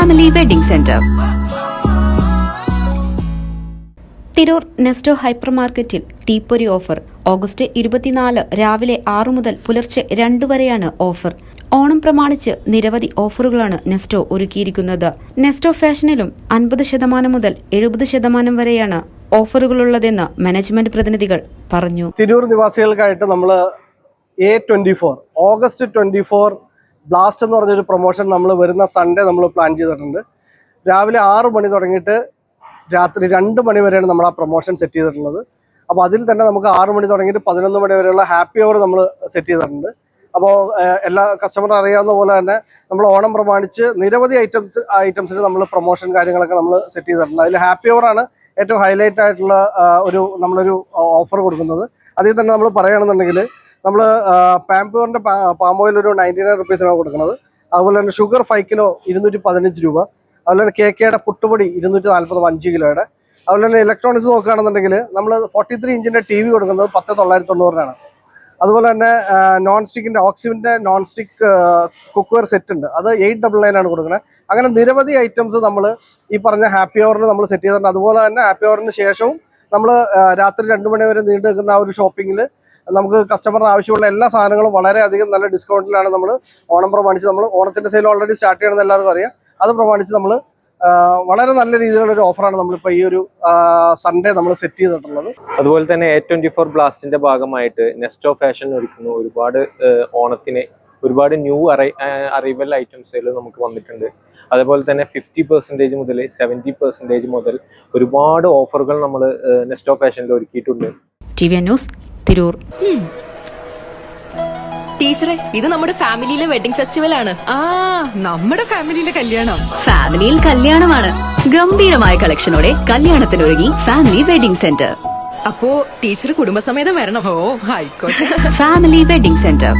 Family wedding centre Tirur Nesto hyper മാർക്കറ്റിൽ തീപ്പൊരി offer. August ഇരുപത്തിനാല് രാവിലെ ആറു മുതൽ പുലർച്ചെ രണ്ടു വരെയാണ് ഓഫർ. ഓണം പ്രമാണിച്ച് നിരവധി ഓഫറുകളാണ് നെസ്റ്റോ ഒരുക്കിയിരിക്കുന്നത്. നെസ്റ്റോ ഫാഷനിലും അൻപത് ശതമാനം മുതൽ എഴുപത് ശതമാനം വരെയാണ് ഓഫറുകളുള്ളതെന്ന് മാനേജ്മെന്റ് പ്രതിനിധികൾ പറഞ്ഞു. തിരൂർ നിവാസികൾക്കായിട്ട് നമ്മൾ a twenty four August twenty four blast എന്ന് പറഞ്ഞൊരു പ്രൊമോഷൻ നമ്മൾ വരുന്ന സൺഡേ നമ്മൾ പ്ലാൻ ചെയ്തിട്ടുണ്ട്. രാവിലെ ആറ് മണി തുടങ്ങിയിട്ട് രാത്രി രണ്ട് മണി വരെയാണ് നമ്മൾ ആ പ്രൊമോഷൻ സെറ്റ് ചെയ്തിട്ടുള്ളത്. അപ്പോൾ അതിൽ തന്നെ നമുക്ക് ആറ് മണി തുടങ്ങിയിട്ട് പതിനൊന്ന് മണി വരെയുള്ള ഹാപ്പി അവർ നമ്മൾ സെറ്റ് ചെയ്തിട്ടുണ്ട്. അപ്പോൾ എല്ലാ കസ്റ്റമർ അറിയാവുന്ന പോലെ തന്നെ നമ്മൾ ഓണം പ്രമാണിച്ച് നിരവധി ഐറ്റംസ് ഐറ്റംസിന് നമ്മൾ പ്രൊമോഷൻ കാര്യങ്ങളൊക്കെ നമ്മൾ സെറ്റ് ചെയ്തിട്ടുണ്ട്. അതിൽ ഹാപ്പി അവറാണ് ഏറ്റവും ഹൈലൈറ്റ് ആയിട്ടുള്ള ഒരു നമ്മളൊരു ഓഫർ കൊടുക്കുന്നത്. അതിൽ തന്നെ നമ്മൾ പറയുകയാണെന്നുണ്ടെങ്കിൽ നമ്മൾ പാമ്പൂറിന്റെ പാം ഓയിൽ ഒരു നയന്റി നയൻ റുപ്പീസിനാണ് കൊടുക്കുന്നത്. അതുപോലെ തന്നെ ഷുഗർ ഫൈവ് കിലോ ഇരുന്നൂറ്റി പതിനഞ്ച് രൂപ. അതുപോലെ തന്നെ കെ കെയുടെ പുട്ടുപൊടി ഇരുന്നൂറ്റി നാൽപ്പത് അഞ്ച് കിലോയുടെ. അതുപോലെ തന്നെ ഇലക്ട്രോണിക്സ് നോക്കുകയാണെന്നുണ്ടെങ്കിൽ നമ്മൾ ഫോർട്ടി ത്രീ ഇഞ്ചിന്റെ ടി വി കൊടുക്കുന്നത് പത്ത് തൊള്ളായിരത്തി തൊണ്ണൂറിനാണ് അതുപോലെ തന്നെ നോൺ സ്റ്റിക്കിന്റെ ഓക്സിമിന്റെ നോൺ സ്റ്റിക്ക് കുക്ക്വെയർ സെറ്റ് ഉണ്ട്. അത് എയ്റ്റ് ഡബിൾ നയൻ ആണ് കൊടുക്കുന്നത്. അങ്ങനെ നിരവധി ഐറ്റംസ് നമ്മൾ ഈ പറഞ്ഞ ഹാപ്പി അവറിന് നമ്മൾ സെറ്റ് ചെയ്തിട്ടുണ്ട്. അതുപോലെ തന്നെ ഹാപ്പി അവറിന് ശേഷവും നമ്മൾ രാത്രി രണ്ട് മണി വരെ നീണ്ടു നിൽക്കുന്ന ആ ഒരു ഷോപ്പിങ്ങിൽ നമുക്ക് കസ്റ്റമറിന് ആവശ്യമുള്ള എല്ലാ സാധനങ്ങളും വളരെയധികം നല്ല ഡിസ്കൗണ്ടിലാണ് നമ്മൾ ഓണം പ്രമാണിച്ച് നമ്മൾ ഓണത്തിന്റെ സെയിൽ ഓൾറെഡി സ്റ്റാർട്ട് ചെയ്യണമെന്ന് എല്ലാവർക്കും അറിയാം. അത് പ്രമാണിച്ച് നമ്മൾ വളരെ നല്ല രീതിയിലുള്ള ഒരു ഓഫറാണ് നമ്മളിപ്പോൾ ഈ ഒരു സൺഡേ നമ്മൾ സെറ്റ് ചെയ്തിട്ടുള്ളത്. അതുപോലെ തന്നെ എ ട്വന്റി ഫോർ ബ്ലാസ്റ്റിന്റെ ഭാഗമായിട്ട് നെസ്റ്റോ ഫാഷൻ ഒരുക്കുന്ന. ഒരുപാട് ഓണത്തിന് ഒരുപാട് ന്യൂ അറൈവൽ ഐറ്റംസുകൾ നമുക്ക് വന്നിട്ടുണ്ട്. അതേപോലെ തന്നെ ഫിഫ്റ്റി പെർസെന്റേജ് മുതൽ സെവന്റി പെർസെന്റേജ് മുതൽ ഒരുപാട് ഓഫറുകൾ നമ്മൾ നെസ്റ്റോ ഫാഷനിൽ ഒരുക്കിയിട്ടുണ്ട്. T V news Tirur. ടീച്ചറെ ഇത് നമ്മുടെ ഫാമിലിയിലെ വെഡിങ് ഫെസ്റ്റിവൽ ആണ്. ആ നമ്മുടെ ഫാമിലിയിലെ കല്യാണം. ഫാമിലിയിൽ കല്യാണമാണ്. ഗംഭീരമായ കളക്ഷനോടെ കല്യാണത്തിനൊരുങ്ങി ഫാമിലി വെഡിംഗ് സെന്റർ അപ്പോ ടീച്ചർ കുടുംബസമേതം വരണം. ഓ ആയിക്കോട്ടെ. Family wedding centre